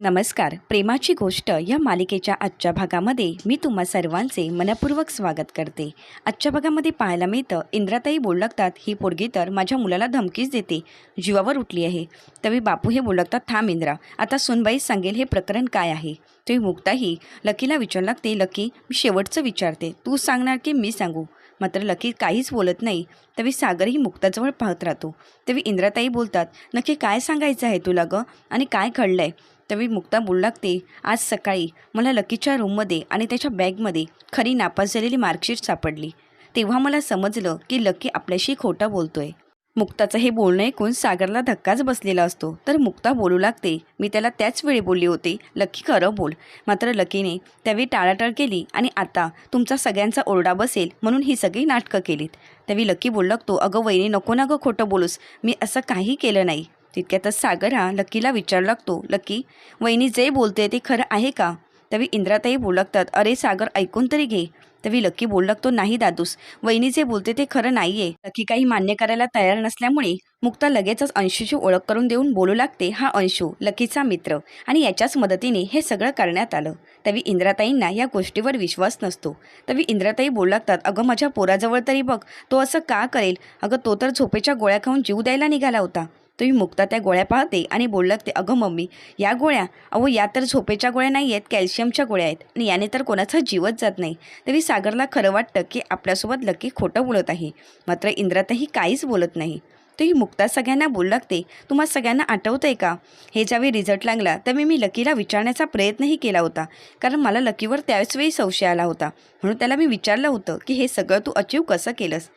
नमस्कार. प्रेमाची गोष्ट या मालिकेच्या आजच्या भागामध्ये मी तुम्हा सर्वांचे मनपूर्वक स्वागत करते. आजच्या भागामध्ये पाहायला मिळतं इंद्राताई बोलू लागतात ही पोरगी तर माझ्या मुलाला धमकीच देते. जीवावर उठली आहे. तरी बापू हे बोलू लागतात थांब इंद्रा आता सुनबाई सांगेल हे प्रकरण काय आहे. तेव्हा मुक्ताही लकीला विचारू लागते लकी मी शेवटचं विचारते. तू सांगणार की मी सांगू? मात्र लकी काहीच बोलत नाही. तवी सागरही मुक्ताजवळ पाहत राहतो. तेव्हा इंद्राताई बोलतात नक्की काय सांगायचं आहे तुला गं? आणि काय घडलं आहे त्यावेळी मुक्ता बोलू लागते आज सकाळी मला लकीच्या रूममध्ये आणि त्याच्या बॅगमध्ये खरी नापास झालेली मार्कशीट सापडली. तेव्हा मला समजलं की लकी आपल्याशी खोटं बोलतोय. मुक्ताचं हे बोलणं ऐकून सागरला धक्काच बसलेला असतो. तर मुक्ता बोलू लागते मी त्याला त्याच वेळी बोलली होती. लकी खरं बोल. मात्र लकीने त्यावेळी टाळाटाळ केली आणि आता तुमचा सगळ्यांचा ओरडा बसेल म्हणून ही सगळी नाटकं केलीत. त्यावेळी लकी बोलू लागतो अगं वहिनी नको ना गं खोटं बोलूस. मी असं काही केलं नाही. तितक्यातच सागर हा लकीला विचारू लागतो लकी वहिनी जे बोलते ते खरं आहे का? तवी इंद्राताई बोलू लागतात अरे सागर ऐकून तरी घे. तवी लकी बोलू लागतो नाही दादूस वहिनी जे बोलते ते खरं नाही आहे लकी काही मान्य करायला तयार नसल्यामुळे मुक्ता लगेचच अंशूची ओळख करून देऊन बोलू लागते हा अंशू लकीचा मित्र आणि याच्याच मदतीने हे सगळं करण्यात आलं. तवी इंद्राताईंना या गोष्टीवर विश्वास नसतो. तवी इंद्राताई बोलू लागतात अगं माझ्या पोराजवळ तरी बघ तो असं का करेल? अगं तो तर झोपेच्या गोळ्या खाऊन जीव द्यायला निघाला होता. तुम्ही मुक्ता त्या गोळ्या पाहते आणि बोलू ते अगं मम्मी या गोळ्या अहो या तर झोपेच्या गोळ्या नाही आहेत कॅल्शियमच्या गोळ्या आहेत आणि याने तर कोणाचा जीवच जात नाही. तरी सागरला खरं वाटतं की आपल्यासोबत लकी खोटं बोलत आहे. मात्र इंद्रातही काहीच बोलत नाही. तर ही मुक्ता सगळ्यांना बोलू लागते? तुम्हा सगळ्यांना आठवतं आहे का? हे ज्यावेळी रिझल्ट लागला त्यावेळी मी लकीला विचारण्याचा प्रयत्नही केला होता. कारण मला लकीवर त्याच वेळी संशय आला होता. म्हणून त्याला मी विचारलं होतं की हे सगळं तू अचीव कसं केलंस?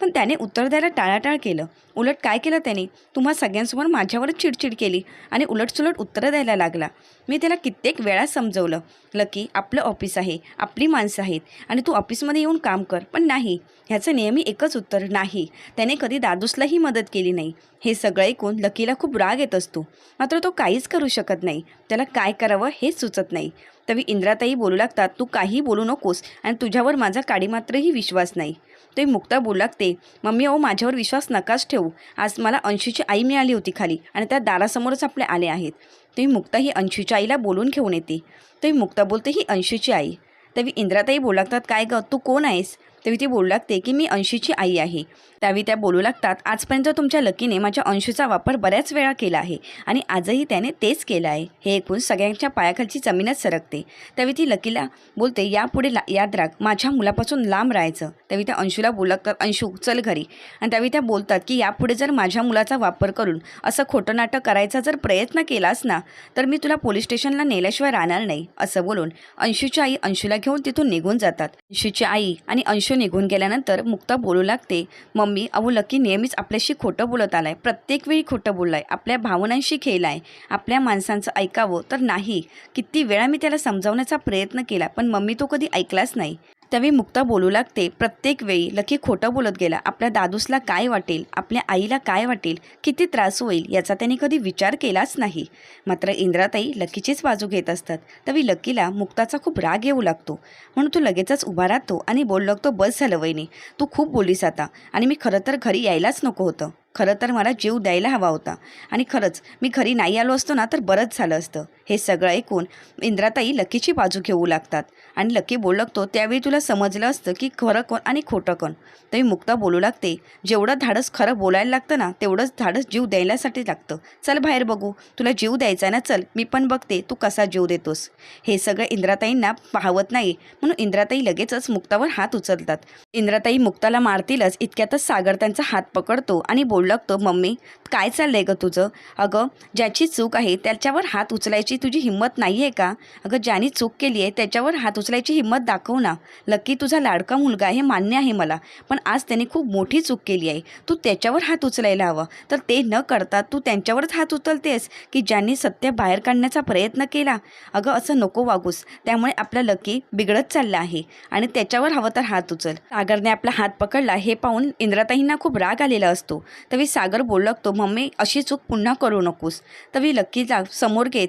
पण त्याने उत्तर द्यायला टाळाटाळ केलं. उलट काय केलं त्याने? तुम्हा सगळ्यांसमोर माझ्यावरच चिडचिड केली आणि उलटसुलट उत्तरं द्यायला लागला. मी त्याला कित्येक वेळा समजवलं. लकी आपलं ऑफिस आहे आपली माणसं आहेत आणि तू ऑफिसमध्ये येऊन काम कर पण नाही. ह्याचं नेहमी एकच उत्तर नाही. त्याने कधी दादूसलाही मदत केली नाही. हे सगळं ऐकून लकीला खूप राग येत असतो. मात्र तो काहीच करू शकत नाही. त्याला काय करावं हेच सुचत नाही. तवी इंद्राताई बोलू लागतात तू काही बोलू नकोस आणि तुझ्यावर माझा काडीमात्रही विश्वास नाही. ते मुक्ता बोलू लागते मम्मी अहो माझ्यावर विश्वास नकाच ठेवू. आज मला अंशूची आई मिळाली होती खाली आणि त्या दारासमोरच आपले आले आहेत. तुम्ही मुक्ता ही अंशूच्या आईला बोलून घेऊन येते. तुम्ही मुक्ता बोलते ही अंशूची आई. त्यावेळी इंद्राताई बोलू लागतात काय ग तू कोण आहेस? तेव्हा ती बोलू लागते की मी अंशूची आई आहे. त्यावेळी त्या बोलू लागतात आजपर्यंत तुमच्या लकीने माझ्या अंशूचा वापर बऱ्याच वेळा केला आहे आणि आजही त्याने तेच केलं आहे. हे ऐकून सगळ्यांच्या पायाखालची जमीनच सरकते. त्यावेळी ती लकीला बोलते यापुढे ला याद राख माझ्या मुलापासून लांब राहायचं. त्यावेळी त्या अंशूला बोलू लागतात अंशू चल घरी. आणि त्यावेळी त्या बोलतात की यापुढे जर माझ्या मुलाचा वापर करून असं खोटं नाटक करायचा जर प्रयत्न केलास ना तर मी तुला पोलीस स्टेशनला नेल्याशिवाय राहणार नाही. असं बोलून अंशूची आई अंशूला घेऊन तिथून निघून जातात. अंशूची आई आणि अंशू निघून गेल्यानंतर मुक्ता बोलू लागते मम्मी अहो लकी नेहमीच आपल्याशी खोटं बोलत आलाय. प्रत्येक वेळी खोटं बोललाय. आपल्या भावनांशी खेळलाय. आपल्या माणसांचं ऐकावं तर नाही. किती वेळा मी त्याला समजावण्याचा प्रयत्न केला पण मम्मी तो कधी ऐकलाच नाही. त्यावेळी मुक्ता बोलू लागते. प्रत्येक वेळी लकी खोटं बोलत गेला. आपल्या दादूसला काय वाटेल? आपल्या आईला काय वाटेल? किती त्रास होईल? याचा त्याने कधी विचार केलाच नाही. मात्र इंद्राताई लकीचीच बाजू घेत असतात. त्यावेळी लकीला मुक्ताचा खूप राग येऊ लागतो. म्हणून तो लगेचच उभा राहतो आणि बोलू लागतो बस झालं वहिनी. तू खूप बोलीस आता. आणि मी खरं तर घरी यायलाच नको होतं. खरं तर मला जीव द्यायला हवा होता. आणि खरंच मी घरी नाही आलो असतो ना तर बरंच झालं असतं. हे सगळं ऐकून इंद्राताई लकीची बाजू घेऊ लागतात. आणि लकी बोलू लागतो त्यावेळी तुला समजलं असतं की खरं कोण आणि खोटं कोण. तरी मुक्ता बोलू लागते जेवढं धाडस खरं बोलायला लागतं ना तेवढंच धाडस जीव द्यायलासाठी लागतं. चल बाहेर बघू तुला जीव द्यायचा आहे ना चल मी पण बघते तू कसा जीव देतोस. हे सगळं इंद्राताईंना पाहवत नाही म्हणून इंद्राताई लगेचच मुक्तावर हात उचलतात. इंद्राताई मुक्ताला मारतीलच इतक्यातच सागर त्यांचा हात पकडतो आणि बोल लागतो मम्मी. काय चाललं आहे गं तुझं? अगं ज्याची चूक आहे त्याच्यावर हात उचलायची तुझी हिंमत नाही आहे का? अगं ज्यानी चूक केली आहे त्याच्यावर हात उचलायची हिंमत दाखव ना. लकी तुझा लाडका मुलगा आहे मान्य आहे मला. पण आज त्याने खूप मोठी चूक केली आहे. तू त्याच्यावर हात उचलायला हवं. तर ते न करता तू त्यांच्यावरच हात उचलतेस की ज्यांनी सत्य बाहेर काढण्याचा प्रयत्न केला. अगं असं नको वागूस. त्यामुळे आपला लकी बिघडत चालला आहे. आणि त्याच्यावर हवं तर हात उचल. सागरने आपला हात पकडला हे पाहून इंद्राताईंना खूप राग आलेला असतो. तवी सागर बोलू लागतो मम्मी अशी चूक पुन्हा करू नकोस. तवी लकीला समोर घेत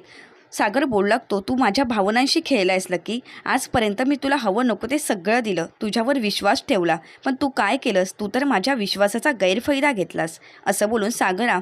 सागर बोलू लागतो तू माझ्या भावनांशी खेळलायस लकी. आजपर्यंत मी तुला हवं नको ते सगळं दिलं. तुझ्यावर विश्वास ठेवला. पण तू काय केलंस? तू तर माझ्या विश्वासाचा गैरफायदा घेतलास. असं बोलून सागरा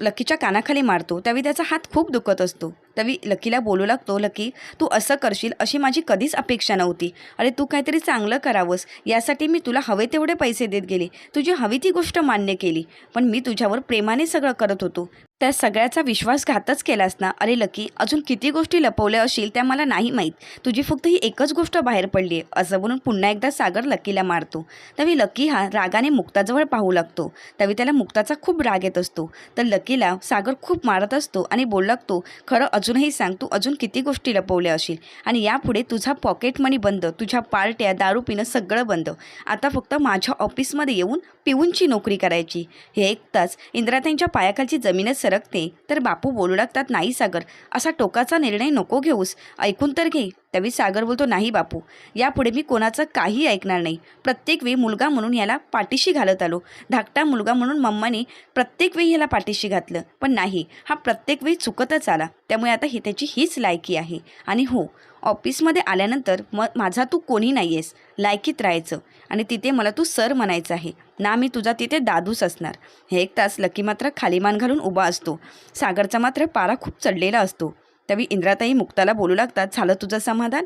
लकीच्या कानाखाली मारतो. त्यावेळी त्याचा हात खूप दुखत असतो. तवी लकीला बोलू लागतो लकी तू असं करशील अशी माझी कधीच अपेक्षा नव्हती. अरे तू काहीतरी चांगलं करावंस. यासाठी मी तुला हवे तेवढे पैसे देत गेले. तुझी हवी ती गोष्ट मान्य केली. पण मी तुझ्यावर प्रेमाने सगळं करत होतो. त्या सगळ्याचा विश्वासघातच केलास ना? अरे लकी अजून किती गोष्टी लपवल्या असतील त्या मला नाही माहीत. तुझी फक्त ही एकच गोष्ट बाहेर पडली आहे असं म्हणून पुन्हा एकदा सागर लकीला मारतो. तवी लकी हा रागाने मुक्ताजवळ पाहू लागतो. तवी त्याला मुक्ताचा खूप राग येत असतो. तर लकीला सागर खूप मारत असतो आणि बोल लागतो खरं अजून अजूनही सांग तू अजून किती गोष्टी लपवल्या असेल आणि यापुढे तुझा पॉकेट मनी बंद तुझ्या पार्ट्या दारू पिणं सगळं बंद. आता फक्त माझ्या ऑफिसमध्ये येऊन पिऊनची नोकरी करायची. हे ऐकताच इंद्राताईंच्या पायाखालची जमीनच सरकते. तर बापू बोलू लागतात नाही सागर असा टोकाचा निर्णय नको घेऊस. ऐकून तर घे. त्यावेळी सागर बोलतो नाही बापू यापुढे मी कोणाचं काही ऐकणार नाही. प्रत्येक वेळी मुलगा म्हणून याला पाठीशी घालत आलो. धाकटा मुलगा म्हणून मम्माने प्रत्येक वेळी ह्याला पाठीशी घातलं. पण नाही हा प्रत्येक वेळी चुकतच आला. त्यामुळे आता ही त्याची हीच लायकी आहे. आणि हो ऑफिसमध्ये आल्यानंतर म माझा तू कोणी नाही आहेस लायकीत राहायचं. आणि तिथे मला तू सर म्हणायचं आहे. ना मी तुझा तिथे दादूच असणार. हे एक तास लकी मात्र खालीमान घालून उभा असतो. सागरचा मात्र पारा खूप चढलेला असतो. त्यावेळी इंद्राताई मुक्ताला बोलू लागतात झालं तुझं समाधान?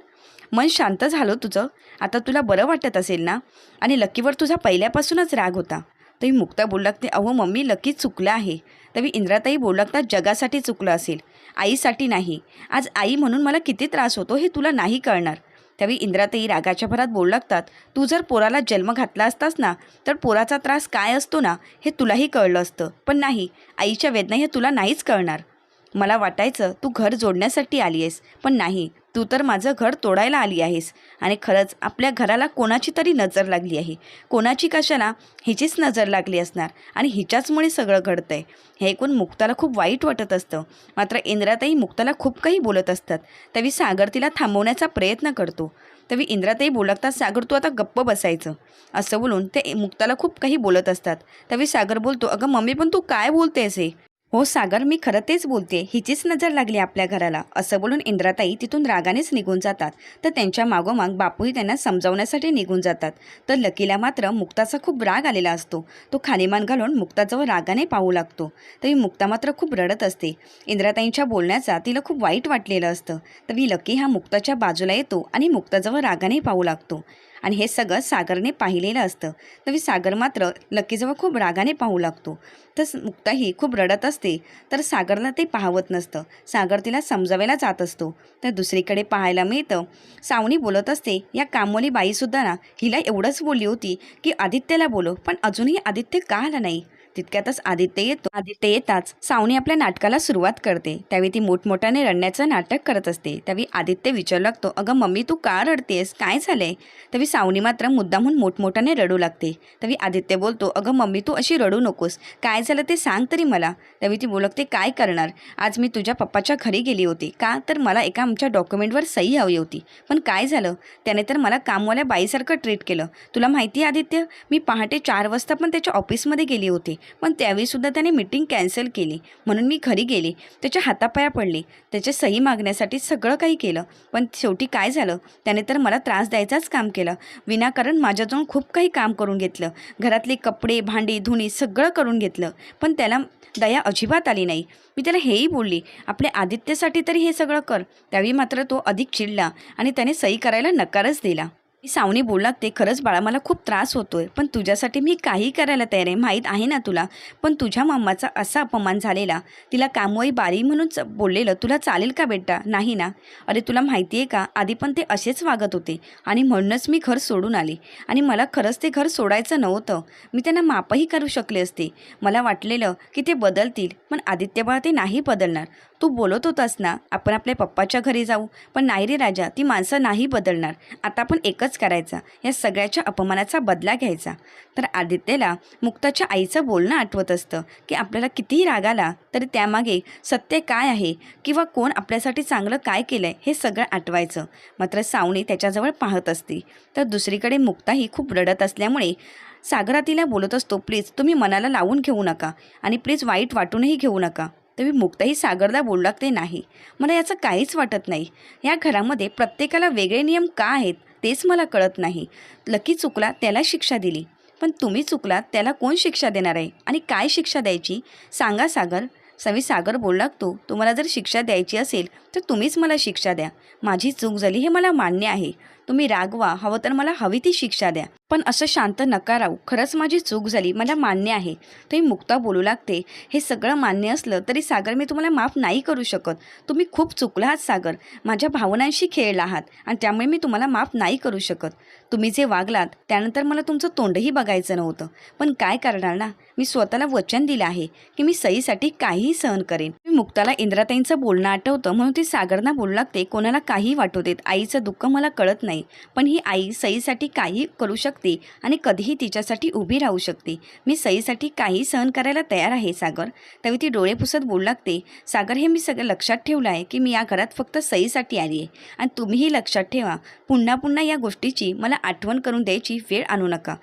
मन शांत झालं तुझं? आता तुला बरं वाटत असेल ना? आणि लकीवर तुझा पहिल्यापासूनच राग होता. तरी मुक्ता बोलू लागते अहो मम्मी लकी चुकलं आहे. तरी इंद्राताई बोलू लागतात जगासाठी चुकलं असेल आईसाठी नाही. आज आई म्हणून मला किती त्रास होतो हे तुला नाही कळणार. त्यावेळी इंद्राताई रागाच्या भरात बोलू लागतात तू जर पोराला जन्म घातला असतास ना तर पोराचा त्रास काय असतो ना हे तुलाही कळलं असतं. पण नाही आईच्या वेदना हे तुला नाहीच कळणार. मला वाटायचं तू घर जोडण्यासाठी आली आहेस पण नाही तू तर माझं घर तोडायला आली आहेस. आणि खरंच आपल्या घराला कोणाची तरी नजर लागली आहे. कोणाची कशाला हिचीच नजर लागली असणार आणि हिच्याचमुळे सगळं घडतं आहे हे ऐकून मुक्ताला खूप वाईट वाटत असतं. मात्र इंद्राताई मुक्ताला खूप काही बोलत असतात. तवी सागर तिला थांबवण्याचा प्रयत्न करतो. तवी इंद्राताई बोलतात सागर तू आता गप्प बसायचं. असं बोलून ते मुक्ताला खूप काही बोलत असतात. तवी सागर बोलतो अगं मम्मी पण तू काय बोलतेस हे? हो सागर मी खरं तेच बोलते हिचीच नजर लागली आपल्या घराला. असं बोलून इंद्राताई तिथून रागानेच निघून जातात. तर त्यांच्या मागोमाग बापूही त्यांना समजावण्यासाठी निघून जातात. तर लकीला मात्र मुक्ताचा खूप राग आलेला असतो. तो खालीमान घालून मुक्ताजवळ रागाने पाहू लागतो. तरी मुक्ता मात्र खूप रडत असते. इंद्राताईंच्या बोलण्याचा तिला खूप वाईट वाटलेलं असतं. तरी लकी हा मुक्ताच्या बाजूला येतो आणि मुक्ताजवळ रागाने पाहू लागतो. आणि हे सगळं सागरने पाहिलेलं असतं. तरी सागर मात्र लकीजवळ खूप रागाने पाहू लागतो. तर मुक्ताही खूप रडत असते. तर सागरला ते पाहवत नसतं. सागर तिला समजावायला जात असतो. तर दुसरीकडे पाहायला मिळतं सावनी बोलत असते या कामोली बाईसुद्धा ना हिला एवढंच बोलली होती की आदित्यला बोलो पण अजूनही आदित्य का आला नाही? तितक्यातच आदित्य येतो. आदित्य येताच सावनी आपल्या नाटकाला सुरुवात करते. त्यावेळी ती मोठमोठ्याने रडण्याचं नाटक करत असते. त्यावेळी आदित्य विचारू लागतो अगं मम्मी तू का रडतेस? काय झालंय? त्यावेळी सावनी मात्र मुद्दामहून मोठमोठ्याने रडू लागते. त्यावेळी आदित्य बोलतो अगं मम्मी तू अशी रडू नकोस. काय झालं ते सांग तरी मला. त्यावेळी ती बोलते काय करणार? आज मी तुझ्या पप्पाच्या घरी गेली होती. का तर मला एका आमच्या डॉक्युमेंटवर सही हवी होती. पण काय झालं? त्याने तर मला कामवाल्या बाईसारखं ट्रीट केलं. तुला माहिती आहे आदित्य मी पहाटे चार वाजता पण त्याच्या ऑफिसमध्ये गेली होती. पण त्यावेळीसुद्धा त्याने मिटिंग कॅन्सल केली. म्हणून मी घरी गेले. त्याच्या हातापाया पडले. त्याच्या सही मागण्यासाठी सगळं काही केलं. पण शेवटी काय झालं? त्याने तर मला त्रास द्यायचाच काम केलं. विनाकारण माझ्याजवळ खूप काही काम करून घेतलं. घरातले कपडे भांडी धुणी सगळं करून घेतलं. पण त्याला दया अजिबात आली नाही. मी त्याला हेही बोलली आपल्या आदित्यसाठी तरी हे सगळं कर. त्यावेळी मात्र तो अधिक चिडला आणि त्याने सही करायला नकारच दिला. मी सावनी बोलला ते खरंच बाळा मला खूप त्रास होतो आहे पण तुझ्यासाठी मी काही करायला तयार आहे माहीत आहे ना तुला? पण तुझ्या मामाचा असा अपमान झालेला तिला कामवाई बारी म्हणून च- बोललेलं तुला चालेल का बेटा? नाही ना? अरे तुला माहिती आहे का आधी पण ते असेच वागत होते आणि म्हणूनच मी घर सोडून आले. आणि मला खरंच ते घर सोडायचं नव्हतं. मी त्यांना मापही करू शकले असते. मला वाटलेलं की ते बदलतील पण आदित्य बाळा ते नाही बदलणार. तू बोलत होतास ना आपण आपल्या पप्पाच्या घरी जाऊ. पण नाही रे राजा ती माणसं नाही बदलणार. आता आपण एकच करायचा या सगळ्याच्या अपमानाचा बदला घ्यायचा. तर आदित्यला मुक्ताच्या आईचं बोलणं आठवत असतं की आपल्याला कितीही राग आला तरी त्यामागे सत्य काय आहे किंवा कोण आपल्यासाठी चांगलं काय केलं आहे हे सगळं आठवायचं. मात्र सावणी त्याच्याजवळ पाहत असते. तर दुसरीकडे मुक्ताही खूप रडत असल्यामुळे सागरा तिला बोलत असतो प्लीज तुम्ही मनाला लावून घेऊ नका आणि प्लीज वाईट वाटूनही घेऊ नका. तरी मुक्ताही सागरदा बोलू लागते नाही. मला याचं काहीच वाटत नाही. या घरामध्ये प्रत्येकाला वेगळे नियम का आहेत तेच मला कळत नाही. लकी चुकला त्याला शिक्षा दिली. पण तुम्ही चुकलात त्याला कोण शिक्षा देणार आहे? आणि काय शिक्षा द्यायची? सांगा सागर. सवी सागर बोलू लागतो तुम्हाला जर शिक्षा द्यायची असेल तर तुम्हीच मला शिक्षा द्या. माझी चूक झाली हे मला मान्य आहे. तुम्ही रागवा हवं तर मला हवी ती शिक्षा द्या. पण असं शांत नका राहू. खरंच माझी चूक झाली. मला मान्य आहे. तुम्ही मुक्ता बोलू लागते. हे सगळं मान्य असलं तरी सागर मी तुम्हाला माफ नाही करू शकत. तुम्ही खूप चुकला आहात सागर. माझ्या भावनांशी खेळला आहात आणि त्यामुळे मी तुम्हाला माफ नाही करू शकत. तुम्ही जे वागलात त्यानंतर मला तुमचं तोंडही बघायचं नव्हतं. पण काय करणार ना? मी स्वतःला वचन दिलं आहे की मी सईसाठी काहीही सहन करेन. मुक्ताला इंद्राताईंचं बोलणं आठवतं म्हणून ती सागरना बोलू लागते कोणाला काही वाटू देत. आईचं दुःख मला कळत नाही पण ही आई सईसाठी काही करू शकते आणि कधीही तिच्यासाठी उभी राहू शकते. मी सईसाठी काही सहन करायला तयार आहे सागर. त्यावेळी ती डोळे पुसत बोलू लागते सागर हे मी सगळं लक्षात ठेवलं आहे की मी या घरात फक्त सईसाठी आली आहे आणि तुम्हीही लक्षात ठेवा. पुन्हा पुन्हा या गोष्टीची मला आठवण करून द्यायची वेळ आणू नका.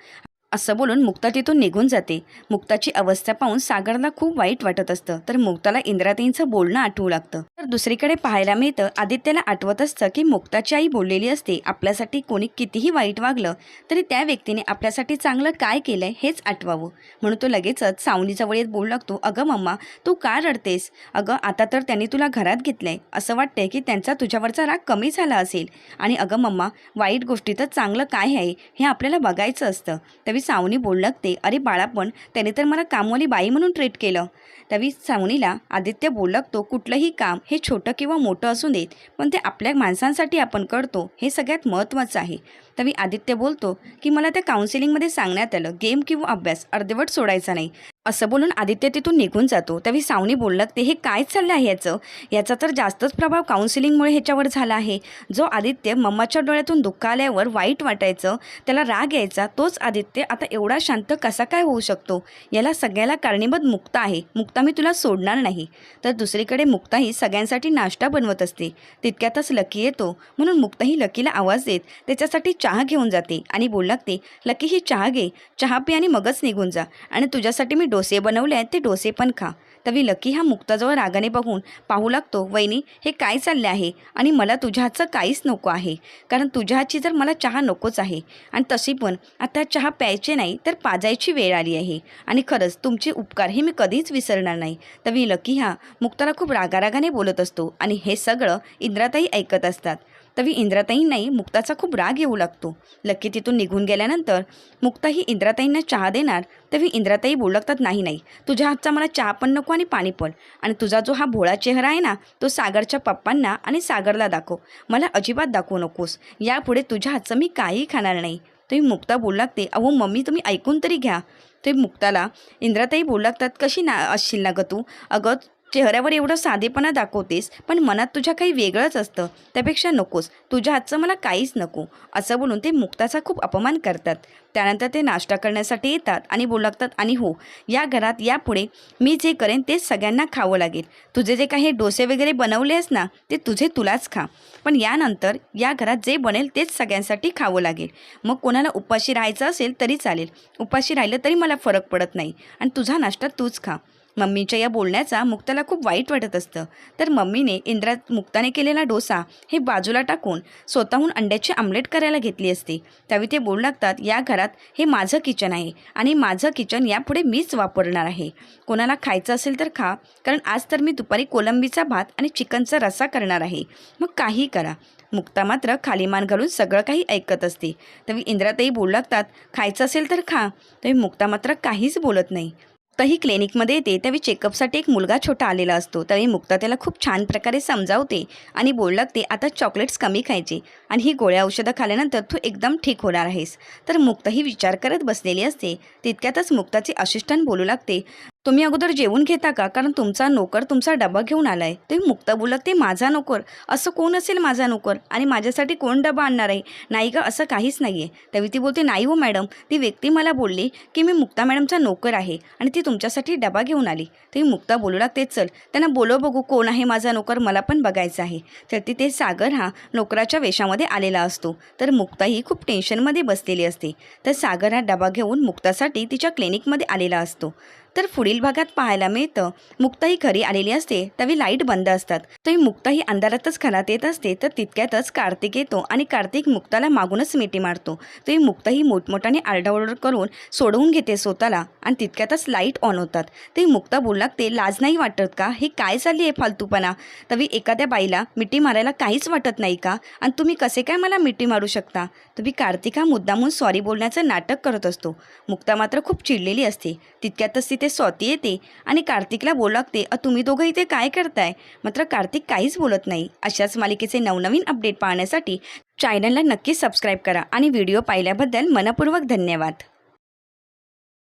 असं बोलून मुक्ता तिथून निघून जाते. मुक्ताची अवस्था पाहून सागरला खूप वाईट वाटत असतं. तर मुक्ताला इंद्रातींचं बोलणं आठवू लागतं. तर दुसरीकडे पाहायला मिळतं आदित्याला आठवत असतं की मुक्ताची आई बोललेली असते आपल्यासाठी कोणी कितीही वाईट वागलं तरी त्या व्यक्तीने आपल्यासाठी चांगलं काय केलंय हेच आठवावं. म्हणून तो लगेचच सावनीजवळ येत बोलू लागतो अगं मम्मा तू का रडतेस? अगं आता तर त्यांनी तुला घरात घेतलंय. असं वाटतंय की त्यांचा तुझ्यावरचा राग कमी झाला असेल. आणि अगं मम्मा वाईट गोष्टीतच चांगलं काय आहे हे आपल्याला बघायचं असतं. त्यावेळी सावनी बोलू लागते अरे बाळा पण त्याने तर मला कामवाली बाई म्हणून ट्रीट केलं. त्यावेळी सावनीला आदित्य बोलू लागतो कुठलंही काम हे छोटं किंवा मोठं असू देत पण ते आपल्या माणसांसाठी आपण करतो हे सगळ्यात महत्त्वाचं आहे. त्यावेळी आदित्य बोलतो की मला त्या काउन्सिलिंगमध्ये सांगण्यात आलं गेम किंवा अभ्यास अर्धवट सोडायचा नाही. असं बोलून आदित्य तिथून निघून जातो. त्यावेळी सावनी बोलू लागते हे काय चाललं आहे याचं? याचा तर जास्तच प्रभाव काउन्सिलिंगमुळे ह्याच्यावर झाला आहे. जो आदित्य मम्माच्या डोळ्यातून दुःख आल्यावर वाईट वाटायचं त्याला राग यायचा तोच आदित्य आता एवढा शांत कसा काय होऊ शकतो? याला सगळ्याला कारणीबद्ध मुक्ता आहे. मुक्ता मी तुला सोडणार नाही. तर दुसरीकडे मुक्ताही सगळ्यांसाठी नाश्ता बनवत असते. तितक्यातच लकी येतो. म्हणून मुक्ताही लकीला आवाज देत त्याच्यासाठी चहा घेऊन जाते. आणि बोलू लागते लकी ही चहा घे. चहा पी आणि मगच निघून जा आणि तुझ्यासाठी मी डोसे बनवले आहेत ते डोसे पण खा. तवी लकी हा मुक्ताजवळ रागाने बघून पाहू लागतो वहिनी हे काय चालले आहे? आणि मला तुझ्या हातचं काहीच नको आहे. कारण तुझ्या हातची जर मला चहा नकोच आहे. आणि तशी पण आता चहा प्यायचे नाही तर पाजायची वेळ आली आहे. आणि खरंच तुमचे उपकार हे मी कधीच विसरणार नाही. तवी लकी हा मुक्ताला खूप रागारागाने बोलत असतो. आणि हे सगळं इंद्राताई ऐकत असतात. तवी इंद्राताईंनाही मुक्ताचा खूप राग येऊ लागतो. लक्की तिथून निघून गेल्यानंतर मुक्ताही इंद्राताईंना चहा देणार तवी इंद्राताई बोलू लागतात नाही नाही तुझ्या हातचा मला चहा पण नको आणि पाणी पण. आणि तुझा जो हा भोळा चेहरा आहे ना तो सागरच्या पप्पांना आणि सागरला दाखव. मला अजिबात दाखवू नकोस. यापुढे तुझ्या हातचं मी काही खाणार नाही. तुम्ही मुक्ता बोलू लागते अहो मम्मी तुम्ही ऐकून तरी घ्या. ते मुक्ताला इंद्राताई बोलू लागतात कशी ना असशील ना ग तू? अगं चेहऱ्यावर एवढं साधेपणा दाखवतेस पण मनात तुझ्या काही वेगळंच असतं. त्यापेक्षा नकोस. तुझ्या हातचं मला काहीच नको. असं बोलून ते मुक्ताचा खूप अपमान करतात. त्यानंतर ते नाश्ता करण्यासाठी येतात आणि बोलू लागतात आणि हो या घरात यापुढे मी जे करेन तेच सगळ्यांना खावं लागेल. तुझे जे काही डोसे वगैरे बनवले ना ते तुझे तुलाच खा. पण यानंतर या घरात जे बनेल तेच सगळ्यांसाठी खावं लागेल. मग कोणाला उपाशी राहायचं असेल तरी चालेल. उपाशी राहिलं तरी मला फरक पडत नाही. आणि तुझा नाश्ता तूच खा. मम्मीच्या या बोलण्याचा मुक्ताला खूप वाईट वाटत असतं. तर मम्मीने इंद्रा मुक्ताने केलेला डोसा हे बाजूला टाकून स्वतःहून अंड्याची आमलेट करायला घेतली असते. त्यावेळी ते बोलू लागतात या घरात हे माझं किचन आहे आणि माझं किचन यापुढे मीच वापरणार आहे. कोणाला खायचं असेल तर खा कारण आज तर मी दुपारी कोलंबीचा भात आणि चिकनचा रस्सा करणार आहे. मग काही करा. मुक्ता मात्र खाली मान घालून सगळं काही ऐकत असते. तरी इंद्राताई बोलू लागतात खायचं असेल तर खा. तरी मुक्ता मात्र काहीच बोलत नाही. तही ही क्लिनिकमध्ये येते त्यावेळी चेकअपसाठी एक मुलगा छोटा आलेला असतो. त्यावेळी मुक्ता त्याला खूप छान प्रकारे समजावते आणि बोलू लागते आता चॉकलेट्स कमी खायचे आणि ही गोळ्या औषधं खाल्ल्यानंतर तू एकदम ठीक होणार आहेस. तर मुक्ताही विचार करत बसलेली असते. तितक्यातच मुक्ताचे असिस्टंट बोलू लागते तुम्ही अगोदर जेवून घेता का? कारण तुमचा नोकर तुमचा डबा घेऊन आला आहे तुम्ही मुक्ता बोलत ते माझा नोकर. असं कोण असेल माझा नोकर? आणि माझ्यासाठी कोण डबा आणणार आहे? नाही का असं काहीच नाही आहे त्यावेळी ती बोलते नाही हो मॅडम. ती व्यक्ती मला बोलली की मी मुक्ता मॅडमचा नोकर आहे आणि ती तुमच्यासाठी डबा घेऊन आली. तुम्ही मुक्ता बोलू लागते चल. त्यांना बोलव बघू कोण आहे माझा नोकर मला पण बघायचं आहे. तर तिथे सागर हा नोकराच्या वेशामध्ये आलेला असतो. तर मुक्ता ही खूप टेन्शनमध्ये बसलेली असते. तर सागर हा डबा घेऊन मुक्तासाठी तिच्या क्लिनिकमध्ये आलेला असतो. तर पुढील भागात पाहायला मिळतं. मुक्ताही घरी आलेली असते त्यावेळी लाइट बंद असतात. तरी मुक्ताही अंधारातच घरात येत असते तर तितक्यातच कार्तिक येतो आणि कार्तिक मुक्ताला मागूनच मिठी मारतो. तरी मुक्ताही मोठमोठ्याने आरडाओरड करून सोडवून घेते स्वतःला आणि तितक्यातच लाइट ऑन होतात. ते मुक्ता बोलू लागते लाज नाही वाटत का? हे काय चालली आहे फालतूपणा? तवी एखाद्या बाईला मिठी मारायला काहीच वाटत नाही का? आणि तुम्ही कसे काय मला मिठी मारू शकता? तुम्ही कार्तिक हा मुद्दामून सॉरी बोलण्याचं नाटक करत असतो. मुक्ता मात्र खूप चिडलेली असते. तितक्यातच इथे स्वाती येते आणि कार्तिकला बोलागते तुम्ही दोघं इथे काय करताय? मात्र कार्तिक काहीच बोलत नाही. अशाच मालिकेचे नवनवीन अपडेट पाहण्यासाठी चॅनलला नक्की सबस्क्राईब करा आणि व्हिडिओ पाहिल्याबद्दल मनपूर्वक धन्यवाद.